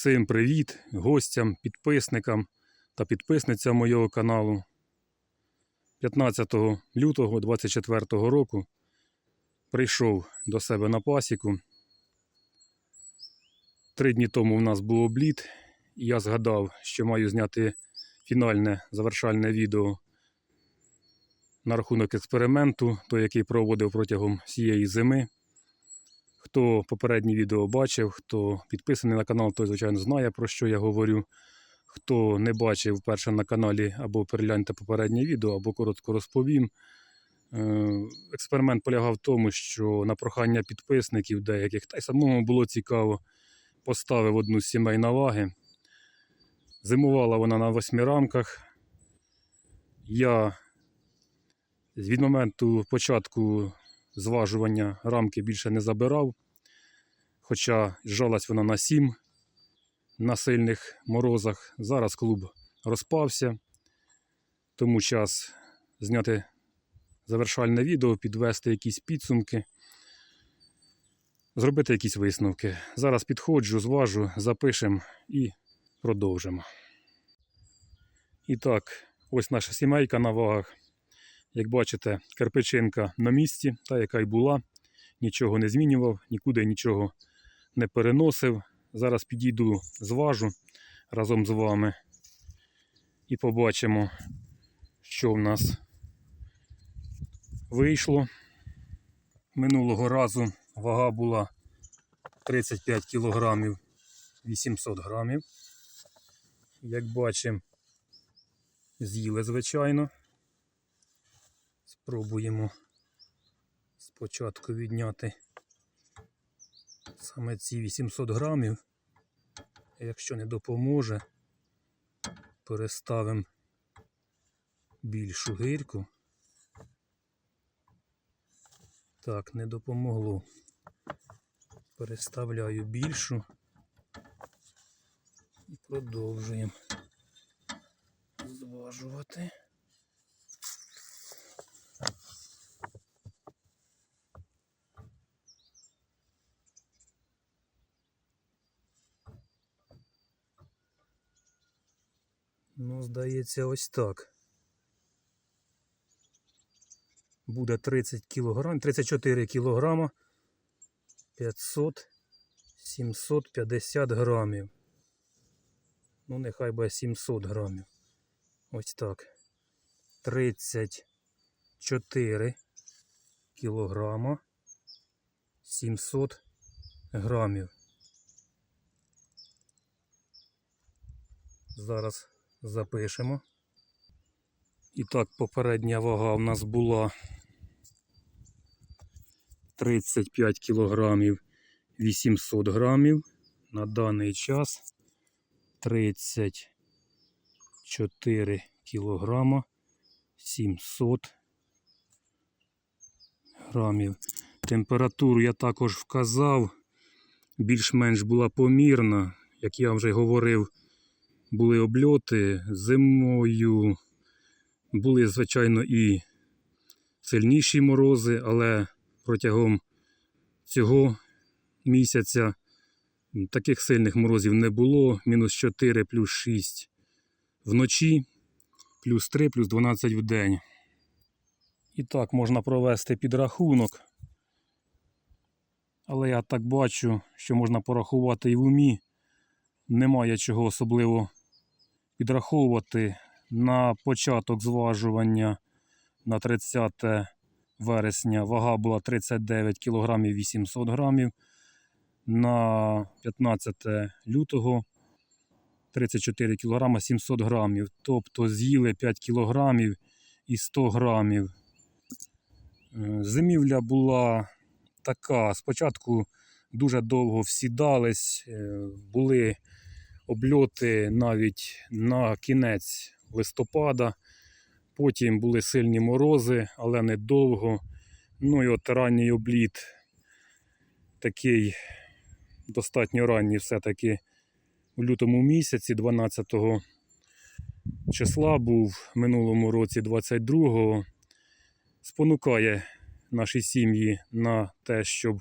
Всім привіт гостям, підписникам та підписницям моєго каналу. 15 лютого 24 року прийшов до себе на пасіку. Три дні тому в нас був обліт, і я згадав, що маю зняти фінальне завершальне відео на рахунок експерименту, той, який проводив протягом всієї зими. Хто попереднє відео бачив, хто підписаний на канал, той, звичайно, знає, про що я говорю. Хто не бачив вперше на каналі, або перегляньте попереднє відео, або коротко розповім. Е, Експеримент полягав в тому, що на прохання підписників деяких, та й самому було цікаво, поставив одну з сімей на ваги. Зимувала вона на восьми рамках. Я від моменту початку зважування рамки більше не забирав. Хоча зжалась вона на 7 на сильних морозах. Зараз клуб розпався, тому час зняти завершальне відео, підвести якісь підсумки, зробити якісь висновки. Зараз підходжу, зважу, запишемо і продовжимо. І так, ось наша сімейка на вагах. Як бачите, кирпичинка на місці, та яка й була, нічого не змінював, нікуди нічого не переносив. Зараз підійду, зважу разом з вами і побачимо, що в нас вийшло. Минулого разу вага була 35 кг 800 грамів. Як бачимо, з'їли, звичайно. Спробуємо спочатку відняти саме ці 800 грамів. Якщо не допоможе, переставимо більшу гирьку. Так, не допомогло. Переставляю більшу і продовжуємо зважувати. Ну, здається, ось так. Буде 30 кг, 34 кг 500 750 грамів. Ну, нехай буде 700 грамів. Ось так. 34 кілограма 700 грамів. Зараз запишемо. І так, попередня вага в нас була 35 кілограмів 800 грамів. На даний час 34 кілограма 700 грамів. Температуру я також вказав, більш-менш була помірна, як я вже говорив були обльоти зимою. Були, звичайно, і сильніші морози, але протягом цього місяця таких сильних морозів не було. Мінус 4 плюс 6 вночі, плюс 3, плюс 12 в день. І так можна провести підрахунок. Але я так бачу, що можна порахувати і в умі. Немає чого особливо підраховувати на початок зважування на 30 вересня вага була 39 кг 800 грамів. На 15 лютого 34 кг 700 грамів. Тобто з'їли 5 кг і 100 грамів. Е, Зимівля була така. Спочатку дуже довго всідались, е, були обльоти навіть на кінець листопада. Потім були сильні морози, але недовго. Ну і от ранній обліт такий достатньо ранній все-таки у лютому місяці, 12 числа був минулому році 22-го. Спонукає наші сім'ї на те, щоб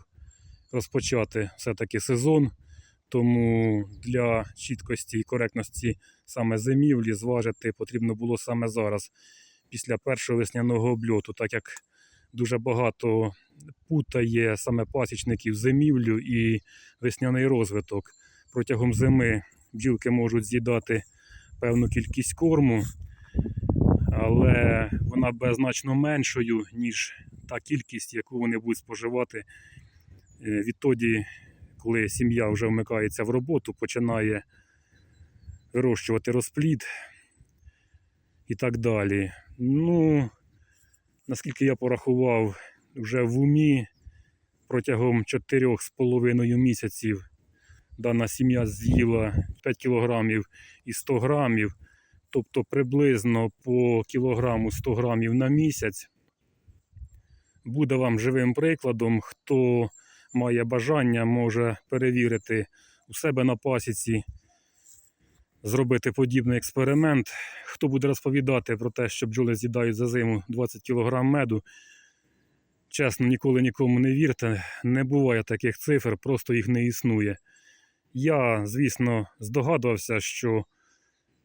розпочати все-таки сезон Тому для чіткості і коректності саме зимівлі зважити потрібно було саме зараз, після першого весняного обльоту, так як дуже багато путає саме пасічників зимівлю і весняний розвиток. Протягом зими бджілки можуть з'їдати певну кількість корму, але вона буде значно меншою, ніж та кількість, яку вони будуть споживати е, відтоді, коли сім'я вже вмикається в роботу, починає вирощувати розплід і так далі. Ну, наскільки я порахував, вже в умі протягом 4,5 місяців дана сім'я з'їла 5 кілограмів і 100 грамів, тобто приблизно по кілограму 100 грамів на місяць. Буде вам живим прикладом, хто має бажання, може перевірити у себе на пасіці, зробити подібний експеримент. Хто буде розповідати про те, що бджоли з'їдають за зиму 20 кг меду, чесно, ніколи нікому не вірте. Не буває таких цифр, просто їх не існує. Я, звісно, здогадувався, що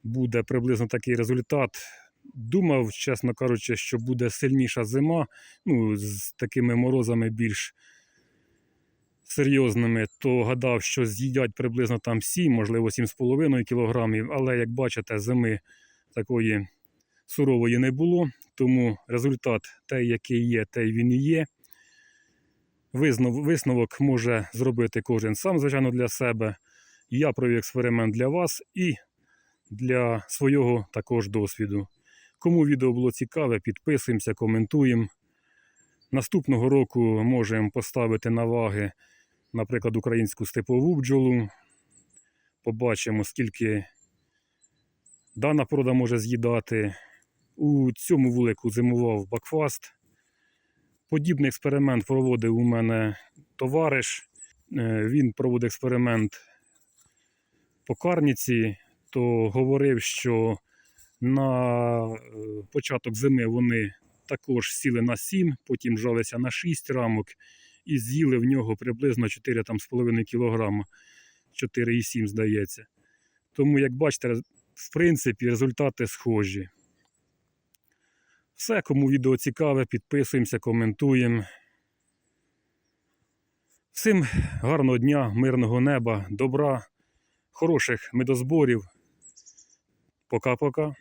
буде приблизно такий результат. Думав, чесно кажучи, що буде сильніша зима, ну, з такими морозами більш серйозними, то гадав, що з'їдять приблизно там 7, можливо, 7,5 кілограмів. Але як бачите, зими такої сурової не було, тому результат той, який є, той він і є. Висновок може зробити кожен сам, звичайно, для себе. Я провів експеримент для вас і для свого також досвіду. Кому відео було цікаве, підписуємося, коментуємо. Наступного року можемо поставити на ваги, наприклад, українську степову бджолу. Побачимо, скільки дана порода може з'їдати. У цьому вулику зимував бакфаст. Подібний експеримент проводив у мене товариш. Е, Він проводив експеримент по карніці, то говорив, що на е, початок зими вони також сіли на 7, потім жалися на 6 рамок і з'їли в нього приблизно 4,5 кг, 4,7 здається. Тому, як бачите, в принципі, результати схожі. Все, кому відео цікаве, підписуємося, коментуємо. Всім гарного дня, мирного неба, добра, хороших медозборів. Пока-пока.